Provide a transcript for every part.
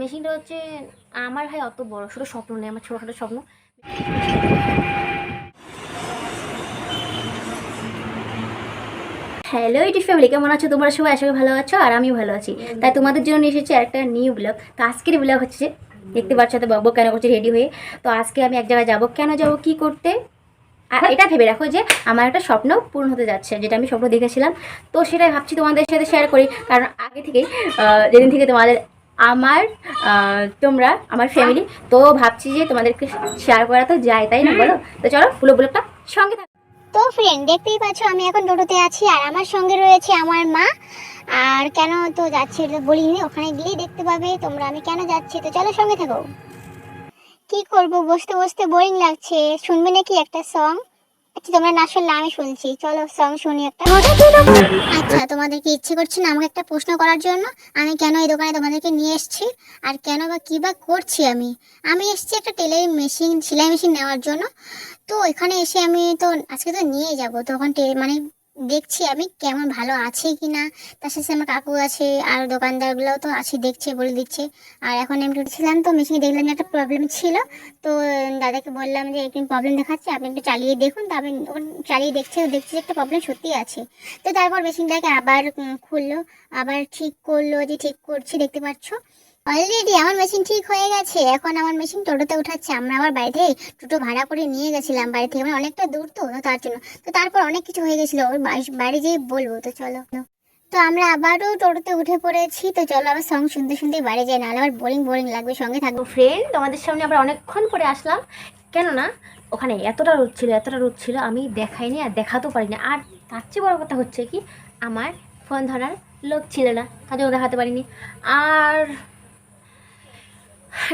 মেশিনটা হচ্ছে আমার ভাই অত বড় ছোটো স্বপ্ন নেই আমার ছোটোখাটো স্বপ্ন। হ্যালো ইটি ফ্যামিলি কেমন আছো তোমরা সবাই? করি ভালো আছো আর আমিও ভালো আছি। তাই তোমাদের জন্য নিয়ে এসেছি একটা নিউ ব্লগ তো আজকের ব্লগ হচ্ছে দেখতে পাচ্ছ তো বাবু কেন করছে রেডি হয়ে। তো আজকে আমি এক জায়গায় যাব। কেন যাব, কি করতে? আর এটা ভেবে রাখো যে আমার একটা স্বপ্ন পূরণ হতে যাচ্ছে যেটা আমি স্বপ্ন দেখেছিলাম। তো সেটাই ভাবছি তোমাদের সাথে শেয়ার করি কারণ আগে থেকেই যেদিন থেকে তোমাদের আমার তোমরা আমার ফ্যামিলি তো ভাবছি যে তোমাদেরকে শেয়ার করা তো যায় তাই না বলো? তো চলো পুরো ব্লগটা সঙ্গে থাকো। তো ফ্রেন্ড দেখতেই পাচ্ছ আমি এখন টোটোতে আছি আর আমার সঙ্গে রয়েছে আমার মা। আর কেন তো যাচ্ছি বলিনি ওখানে গিয়ে দেখতে পাবে তোমরা আমি কেন যাচ্ছি? তো চলো সঙ্গে থাকো। কি করব? বসতে বসতে বোরিং লাগছে। শুনবে নাকি একটা সং আচ্ছা তোমরা না শুনলে আমি শুনছি। চলো সং শুনি একটা। আচ্ছা তোমাদের কি ইচ্ছে করছে না আমাকে একটা প্রশ্ন করার জন্য? আমি কেন এই দোকানে তোমাদেরকে নিয়ে এসেছি? আর কেন বা কী বা করছি আমি? আমি এসেছি একটা টেলারিং মেশিন সেলাই মেশিন নেওয়ার জন্য। তো এখানে এসে আমি তো আজকে তো নিয়ে যাব। তখন মানে দেখছি আমি কেমন ভালো আছে কি না তার সাথে আমার কাকু আছে, আর দোকানদারগুলোও তো আছে, দেখছে, বলে দিচ্ছে। আর এখন আমি ছিলাম তো, মেশিনে দেখলাম যে একটা প্রবলেম ছিল। তো, দাদাকে বললাম যে, একটু প্রবলেম দেখাচ্ছে, আপনি একটু চালিয়ে দেখুন। তো আপনি যখন চালিয়ে দেখছে, দেখছি যে একটা প্রবলেম সত্যিই আছে। তো তারপর মেশিনটাকে আবার খুললো। আবার ঠিক করল যে, ঠিক করছি, দেখতে পাচ্ছ? অলরেডি আমার মেশিন ঠিক হয়ে গেছে। এখন আমার মেশিন টোটোতে উঠাচ্ছে। আমরা আবার বাড়ি থেকে টোটো ভাড়া করে নিয়ে গেছিলাম। বাড়ি থেকে মানে অনেকটা দূর তো তার জন্য। তো তারপর অনেক কিছু হয়ে গেছিল। ওর বাড়ি- যেয়ে বলব। তো চলো। তো আমরা আবারও টোটোতে উঠে পড়েছি। তো চলো আবার সং শুনতে শুনতে বাড়ি যাই। নাহলে আবার বোরিং বোরিং লাগবে। সঙ্গে থাকব। ফ্রেন্ড তোমাদের সামনে আবার অনেকক্ষণ পরে আসলাম। কেননা, ওখানে এতটা রোদ ছিল, এতটা রোদ ছিল, আমি দেখাইনি আর দেখাতেও পারিনি। আর তার চেয়ে বড় কথা হচ্ছে কি, আমার ফোন ধরার লোক ছিল না। জন্য দেখাতে পারিনি। আর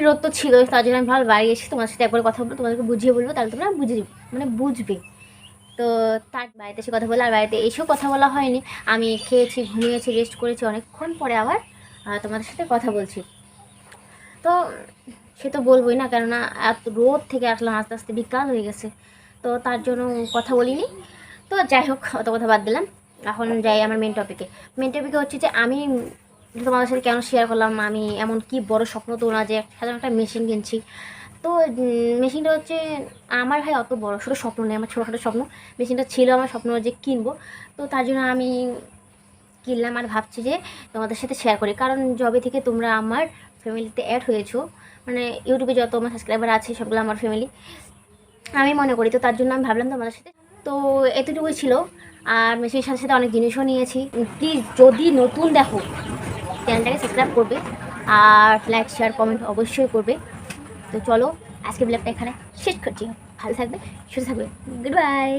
রোদ তো ছিল তার জন্য আমি ভালো বাড়ি এসে তোমার সাথে একবার কথা বলব, তোমাদেরকে বুঝিয়ে বলব, তাহলে তোমরা বুঝে মানে বুঝবে। তো তার বাড়িতে এসে কথা বলে, আর বাড়িতে এসেও কথা বলা হয়নি। আমি খেয়েছি, ঘুমিয়েছি রেস্ট করেছি, অনেকক্ষণ পরে আবার তোমাদের সাথে কথা বলছি। তো সে তো বলবোই না, কেননা এত রোদ থেকে আসলাম, আস্তে আস্তে বিকাল হয়ে গেছে। তো তার জন্য কথা বলিনি। তো যাই হোক, অত কথা বাদ দিলাম। এখন যাই আমার মেন টপিকে মেন টপিকে হচ্ছে যে আমি তোমাদের সাথে কেন শেয়ার করলাম আমি এমন কি বড় স্বপ্ন তো না যে সাধারণ একটা মেশিন কিনছি। তো মেশিনটা হচ্ছে, আমার ভাই অত বড় ছোটো স্বপ্ন নেই, আমার ছোটোখাটো স্বপ্ন। মেশিনটা ছিল আমার স্বপ্ন যে কিনবো। তো তার জন্য আমি কিনলাম আর ভাবছি যে তোমাদের সাথে শেয়ার করি। কারণ জবে থেকে তোমরা আমার ফ্যামিলিতে অ্যাড হয়েছো। মানে ইউটিউবে যত আমার সাবস্ক্রাইবার আছে, সবগুলো আমার ফ্যামিলি আমি মনে করি, তো তার জন্য আমি ভাবলাম তোমাদের সাথে। তো এতটুকুই ছিল। আর মেশিনের সাথে সাথে অনেক জিনিসও নিয়েছি। প্লিজ যদি নতুন দেখো চ্যানেলটাকে সাবস্ক্রাইব করবে আর লাইক শেয়ার কমেন্ট অবশ্যই করবে। তো চলো আজকে ব্লগটা এখানে শেষ করছি। ভালো থাকবে, সুস্থ থাকবে। Good bye